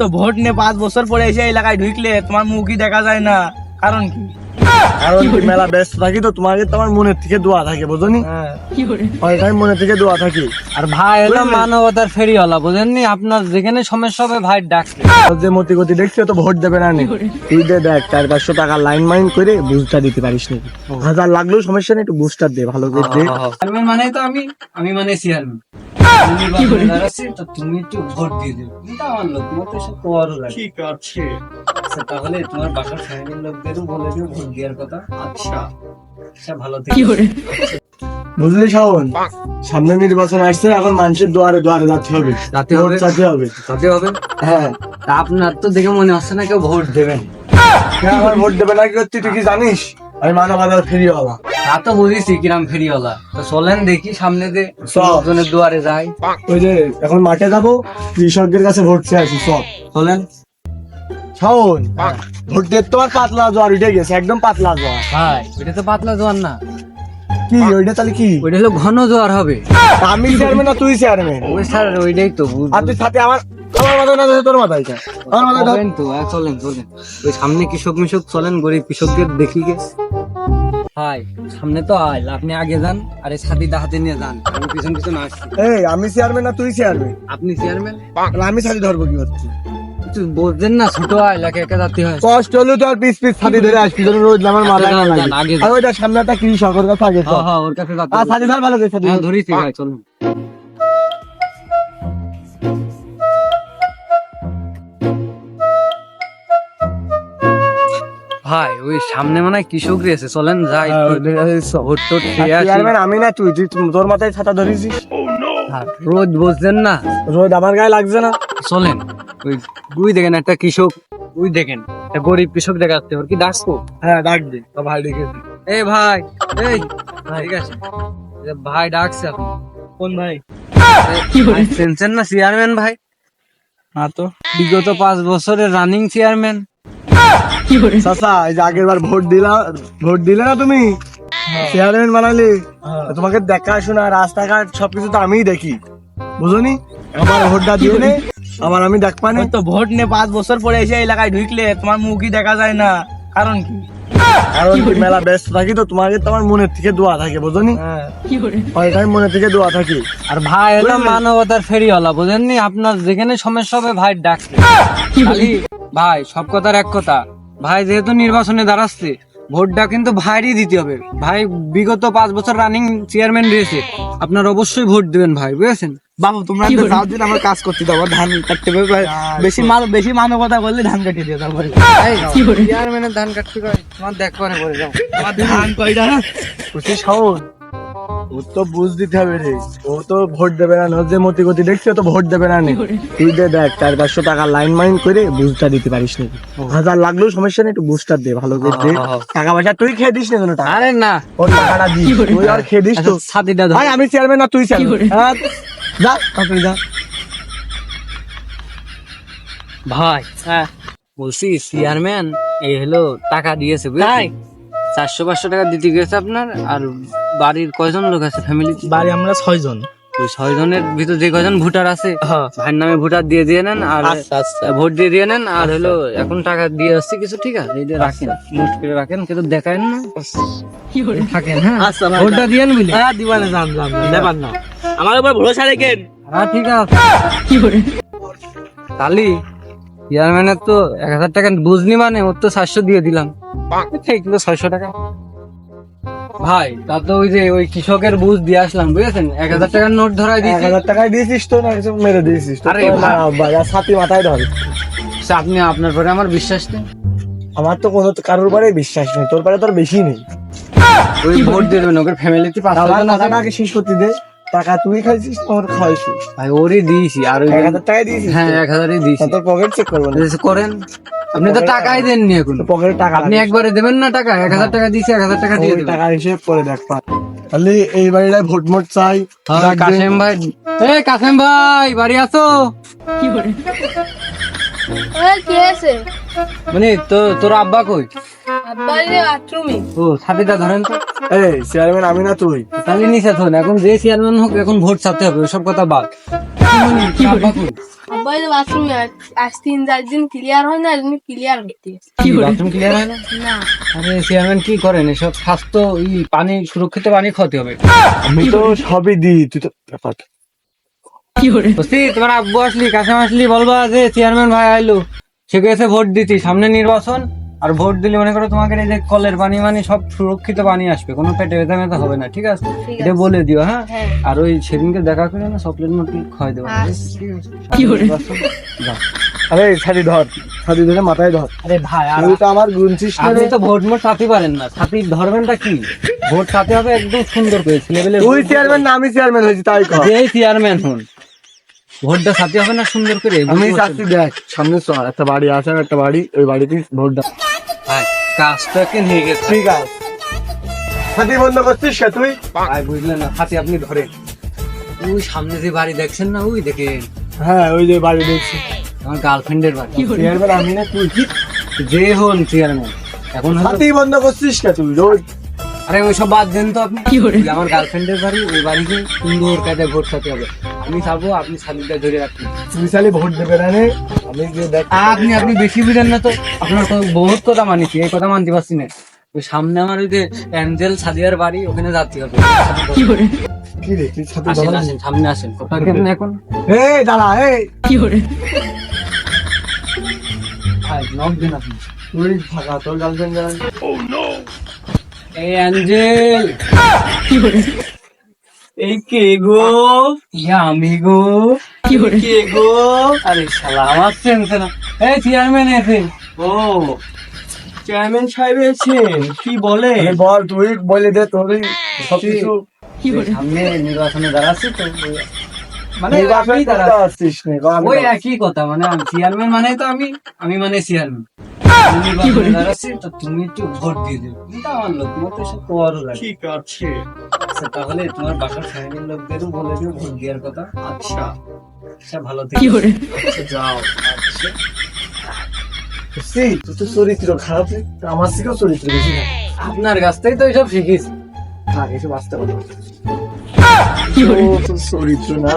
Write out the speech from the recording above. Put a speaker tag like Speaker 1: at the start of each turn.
Speaker 1: তো ভোট নিয়ে পাঁচ বছর পরে এসে এলাকায় ঢুকলে তোমার মুখই দেখা যায় না। কারণ কি?
Speaker 2: কারণ মেলা ব্যস্ত থাকি তো তোমাকে তোমার মনের থেকে দোয়া থাকে বুঝনি?
Speaker 1: হ্যাঁ।
Speaker 2: ওইটাই মনে থেকে দোয়া থাকি।
Speaker 3: আর ভাই হলো মানবতার ফেরিওয়ালা বুঝেননি? আপনার যেখানে সমস্যা হবে ভাই ডাকবে
Speaker 2: যে মতি গতি দেখছি তো ভোট দেবে না নি। তুই দে দেখ চার পাঁচশো টাকা লাইন মাইন করে বুস্টার দিতে পারিস নাকি হাজার লাগলেও সমস্যা নেই একটু বুস্টার দে ভালো করে দে।
Speaker 3: চেয়ারম্যান মানে তো আমি আমি মানে চেয়ারম্যান তুমি একটু ভোট দিয়ে দেবে
Speaker 2: ঠিক আছে।
Speaker 3: আচ্ছা, তাহলে তোমার বাসার ফ্যামিলির লোকদেরও বলে দিও ভোট দেওয়ার কথা। আচ্ছা। আচ্ছা ভালো থেকো।
Speaker 2: বুঝলি শাওন? সামনে নির্বাচন আসছে এখন মানুষের দুয়ারে দুয়ারে যাতে হবে।
Speaker 3: যাতে
Speaker 2: ভোট
Speaker 3: হবে।
Speaker 2: চাইতে হবে।
Speaker 3: তাতে হবে।
Speaker 2: হ্যাঁ।
Speaker 3: তা আপনার তো দেখে মনে হচ্ছে না কেউ ভোট দেবেন।
Speaker 2: কে আমার ভোট দেবে না কি তুই তুই কি জানিস? আমি মানবতার ফেরিওয়ালা।
Speaker 3: তা তো বুঝেছি কিরাম ফেরিওয়ালা। তো চলেন দেখি সামনে। লোকজনের দুয়ারে যাই।
Speaker 2: ওই যে এখন মাঠে যাব কৃষকদের কাছে ভোট চেয়ে আসি সব
Speaker 3: চলেন।
Speaker 2: শাওন তোমার পাতলা জোয়ার উঠে গেছে একদম পাতলা জোয়ার
Speaker 3: ভাই ওইটা তো পাতলা জোয়ার না।
Speaker 2: কি ওইটা তাহলে কি?
Speaker 3: ওইটা হলো ঘন জোয়ার হবে।
Speaker 2: আমি চেয়ারম্যান না তুই চেয়ারম্যান
Speaker 3: ওই স্যার ওইটাই তো
Speaker 2: আর তুই সাথে আমার আমার মাথায় না তোর মাথায়? আমার মাথায়।
Speaker 3: হবেন তো হ্যাঁ, চলেন চলেন। ওই সামনে কৃষক মিশক চলেন গরিব কৃষকদের দেখি গে। ভাই সামনে তো আইল আপনি আগে যান আর এই ছাতিটা হাতে নিয়ে যান আমি পিছন পিছন আসছি।
Speaker 2: এই আমি চেয়ারম্যান না তুই চেয়ারম্যান
Speaker 3: আপনি চেয়ারম্যান
Speaker 2: আমি সাথে ধরবো কি হচ্ছে
Speaker 3: না ছোট একে যাতে হয়।
Speaker 2: কষ্ট হলে তো আর পিস পিস সাথে ধরে আসবি যেন রোজ আমার না লাগে। আর ওইটা সামনে একটা কৃষকের কাছে আগে
Speaker 3: হ্যাঁ হ্যাঁ ওর কাছে
Speaker 2: আর সাথে ধর ভালো করে
Speaker 3: হ্যাঁ। ধরেছি ভাই চলুন ভাই ওই সামনে মনে হয় কৃষক রয়েছে চলেন যাই।
Speaker 2: হ্যাঁ,
Speaker 3: আসি।
Speaker 2: চেয়ারম্যান আমি না তুই তোর মাথায় ছাতা ধরেছিস
Speaker 3: রোজ বসছেন না।
Speaker 2: রোজ আমার গায়ে লাগছে না।
Speaker 3: চলেন। ওই ওই দেখেন একটা কৃষক ওই দেখেন একটা গরিব কৃষক দেখাচ্ছে ওর কি ডাকবো?
Speaker 2: হ্যাঁ ডাক দে তো ভাই ডেকেছি
Speaker 3: এই ভাই এই ঠিক আছে। ভাই ডাকছে আপনি
Speaker 1: কোন ভাই?
Speaker 3: ভাই না চেয়ারম্যান ভাই?
Speaker 1: না তো।
Speaker 3: বিগত পাঁচ বছরের রানিং চেয়ারম্যান।
Speaker 2: চাচা এই যে আগের বার ভোট দিলা ভোট দিলে না তুমি? চেয়ারম্যান বানালে?
Speaker 1: হ্যাঁ।
Speaker 2: তোমাকে দেখাশোনা রাস্তাঘাট সবকিছু তো আমিই দেখি। বুঝনি? আমার ভোটটা দিও নে আমার আমি পানে।
Speaker 1: ওই তো ভোট নিয়ে পাঁচ বছর পরে এসে এলাকায় ঢুকলে তোমার মুখই দেখা যায় না? কারণ কি?
Speaker 2: কারণ কি মেলা ব্যস্ত থাকি তো তোমাকে তোমার মনের থেকে দোয়া থাকে বুঝনি?
Speaker 1: হ্যাঁ।
Speaker 2: ওইটাই থেকে দোয়া থাকি।
Speaker 3: আর ভাই মানবতার ফেরিওয়ালা বুঝেননি? আপনার যেখানে সমস্যা হবে ভাই ডাকবে ভাই সব কথার এক কথা। ভাই যেহেতু নির্বাচনে দাঁড়াচ্ছে ভোটটা কিন্তু ভাইরই দিতে হবে। ভাই বিগত পাঁচ বছর রানিং চেয়ারম্যান রয়েছে। আপনার অবশ্যই ভোট দিবেন ভাই বুঝেছেন?
Speaker 1: বাবু তোমরা তো যাও দিন আমার কাজ করতে দাও ধান কাটতে হবে। বেশি মাল বেশি মানবতা করলে ধান কাটিয়ে দিও তারপরে।
Speaker 3: চেয়ারম্যানের ধান কাটতে পারে তোমার দেখ করে যাও।
Speaker 1: আমার ধান কয়টা?
Speaker 2: বুঝছিস শাওন ও তো বুঝ দিতে হবে রে। ও তো ভোট দেবে না যে মতি গতি দেখছি তো ভোট দেবে না নে। তুই দে দেখ চার পাঁচশো টাকা লাইন মাইন করে বুস্টার দিতে পারিস নাকি হাজার লাগলেও সমস্যা নেই একটু বুস্টার দে ভালো করে দে। টাকা পয়সা তুই খেয়ে দিস না কোনো টাকা।
Speaker 3: আরে না।
Speaker 2: ওর টাকাটা দিস তুই আর খেয়ে দিস তো।
Speaker 3: আচ্ছা, ছাতিটা
Speaker 2: আমি চেয়ারম্যান না তুই চেয়ারম্যান যা তাড়াতাড়ি যা।
Speaker 3: ভাই
Speaker 1: হ্যাঁ।
Speaker 3: বলছি চেয়ারম্যান এই হলো টাকা দিয়েছে বুঝলি চারশো পাঁচশো টাকা দিতে গেছে আপনার আর বাড়ির কয়জন লোক আছে ফ্যামিলি
Speaker 1: বাড়ি আমরা ছয়জন।
Speaker 3: ওই ছয় জনের ভিতর যে কয়জন ভোটার আছে
Speaker 1: হ্যাঁ।
Speaker 3: ভাইয়ের নামে ভোটার দিয়ে দিয়ে নেন আর
Speaker 1: আচ্ছা আচ্ছা।
Speaker 3: ভোট দিয়ে দিয়ে নেন আর হলো এখন টাকা দিয়ে আসছি কিছু ঠিক আছে এটা রাখেন নোট করে রাখেন কিন্তু দেখায় না। থাকেন হ্যাঁ?
Speaker 1: আচ্ছা
Speaker 3: ভোটটা দিয়ে
Speaker 1: হ্যাঁ দিবানে যান যান যান, ব্যাপার না। আমার উপর ভরসা রেখেন।
Speaker 3: হ্যাঁ ঠিক আছে। তালি চেয়ারম্যানের তো এক হাজার টাকা বুঝনি মানে ওর তো সাতশো দিয়ে দিলাম। ঠিক ছয়শো টাকা। ভাই তা তো ওই যে ওই কৃষকের বুঝ দিয়ে আসলাম বুঝেছেন? এক হাজার টাকার নোট ধরাই
Speaker 2: এক হাজার টাকায় দিয়েছিস তো না কিছু মেরে দিয়েছিস
Speaker 3: আরে ভাই।
Speaker 2: আর ছাতি মাথায় ধর।
Speaker 3: আপনি আপনার পরে আমার বিশ্বাস নেই।
Speaker 2: আমার তো কোনো কারোর পরে বিশ্বাস নেই তোর পরে তোর বেশি নেই।
Speaker 3: ওই ভোট দিয়ে দেবেন ওকে ফ্যামিলিতে পাঁচ
Speaker 2: হাজার
Speaker 3: টাকা আছে।
Speaker 2: টাকাটা আগে শেষ করতে দে। টাকা তুই খাইছিস তোমার খাওয়াইছিস
Speaker 3: ভাই ওরই দিয়েছি আর ওই
Speaker 2: এক হাজার টাকায় দিয়েছিস?
Speaker 3: হ্যাঁ এক হাজারই দিয়েছি।
Speaker 2: তোর পকেট চেক করব না?
Speaker 3: করেন। আপনি তো টাকাই দেননি এখন।
Speaker 2: পকেটে টাকা
Speaker 3: আপনি একবারে দেবেন না টাকা? এক হাজার টাকা দিয়েছি এক হাজার টাকা দিয়ে দেবেন।
Speaker 2: টাকা হিসেব করে দেখ তাহলে এই বাড়িটায় ভোট মোট চাই
Speaker 3: কাসেম ভাই এ কাসেম ভাই বাড়ি আছো?
Speaker 4: ওই কে আছে
Speaker 3: মানে তো তোর আব্বা কই?
Speaker 4: আব্বা যে বাথরুমে।
Speaker 3: ও ছাতিটা ধরেন তো।
Speaker 2: এই চেয়ারম্যান আমি না তুই।
Speaker 3: তাহলে নিচে থন এখন যে চেয়ারম্যান হোক এখন ভোট হবে ওসব কথা বাদ। আব্বা কই?
Speaker 4: আব্বা যে বাথরুমে আজ তিন চার দিন ক্লিয়ার হয় না এমনি ক্লিয়ার হতে
Speaker 3: বাথরুম ক্লিয়ার হয় না?
Speaker 4: না।
Speaker 3: আরে চেয়ারম্যান কি করেন? এসব স্বাস্থ্য পানি সুরক্ষিত পানি ক্ষতি হবে।
Speaker 2: আমি তো সবই দিই তুই তো ব্যাপার।
Speaker 3: তোমার আব্বু আসলি কাছে আসলি বলবা যে চেয়ারম্যান ভাই আইলো। সে গেছে ভোট দিতি সামনে নির্বাচন আর ভোট দিলে মনে করো তোমাকে এই যে কলের পানি মানে সব সুরক্ষিত পানি আসবে কোনো পেটে ব্যথা ব্যথা হবে না ঠিক আছে? এটা বলে দিও হ্যাঁ?
Speaker 4: হ্যাঁ।
Speaker 3: আর ওই সেদিনকে দেখা করে না চকলেট খাওয়াই দেবো।
Speaker 2: আরে ছাতি ধর মাথায় ধর।
Speaker 3: আরে ভাই আর
Speaker 2: তো আমার গুনছিস না
Speaker 3: তো ভোট মোট পারেন না। ধরবেনটা কি? ভোট হবে একদম সুন্দর করে লেভেলের
Speaker 2: তুই চেয়ারম্যান না আমি চেয়ারম্যান হয়েছি তাই কর।
Speaker 3: যে চেয়ারম্যান হন। ভোটটা চাতে হবে না সুন্দর করে?
Speaker 2: আমি চাচ্ছি দেখ সামনে চ একটা বাড়ি আছে একটা বাড়ি ওই বাড়িতে ভোট দাও
Speaker 3: কাজটাকে নিয়ে গেছে?
Speaker 2: ঠিক আছে। ছাতি বন্ধ করছিস কে তুই?
Speaker 3: ভাই বুঝলেন না হাতে আপনি ধরেন। ওই সামনে যে বাড়ি দেখছেন না ওই দেখেন।
Speaker 2: হ্যাঁ ওই যে বাড়ি দেখছি।
Speaker 3: আমার গার্লফ্রেন্ডের বাড়ি।
Speaker 2: চেয়ারম্যান আমি না তুই? কি
Speaker 3: যে হন চেয়ারম্যান এখন
Speaker 2: ছাতি বন্ধ করছিস কে তুই? রোজ।
Speaker 3: আরে ওই সব বাদ দেন তো আপনি। ওই আমার গার্লফ্রেন্ডের বাড়ি ওই বাড়িতে সুন্দর কাজে ভোট সাথে হবে। আমি যাব আপনি শালিটা ধরে রাখবেন
Speaker 2: তুই সালি ভোট দেবে না রে? আমি যে দেখ
Speaker 3: আপনি আপনি বেশি বুঝেন না তো। আপনার তো বহুত কথা মানিছি এই কথা মানতে পারছি না। ওই সামনে আমার ওই যে অ্যাঞ্জেল সাদিয়ার বাড়ি ওখানে যাতে হবে
Speaker 2: কি। রে তুই ছাতি
Speaker 3: আসেন আসেন সামনে আসেন কোথাও কেন এখন?
Speaker 2: এই দাঁড়া এই।
Speaker 3: ভাই নক দিন আপনি।
Speaker 2: তুই ফাঁকা তোর গার্লফ্রেন্ড
Speaker 3: এই অ্যাঞ্জেল! এই কে গো। ইয়া আমি গো। কে গো। আরে শালা আমার চেনছে না এই চেয়ারম্যান এসে। ও
Speaker 1: চেয়ারম্যান সাহেব এসেছেন কি বলে?
Speaker 2: বল তুই বলে দে তোরই সব কিছু
Speaker 3: সামনে নির্বাচনে দাঁড়াচ্ছি তো মানে ওই একই কথা মানে চেয়ারম্যান মানে তো আমি আমি মানে চেয়ারম্যান তুমি একটু ভোট দিয়ে দেবে। আমার লোক
Speaker 1: ঠিক আছে।
Speaker 3: আচ্ছা, তাহলে তোমার বাসার ফ্যামিলির লোকদেরও বলে দিও ভোট দেওয়ার কথা।
Speaker 1: আচ্ছা।
Speaker 3: আচ্ছা ভালো থেকে।
Speaker 1: আচ্ছা, যাও।
Speaker 3: আচ্ছা
Speaker 2: বুঝছি? তো চরিত্র খারাপ তো আমার থেকেও চরিত্র বেশি
Speaker 3: আপনার কাছ থেকে তো এইসব শিখিস
Speaker 2: থাক, এসব আসতে চরিত্র না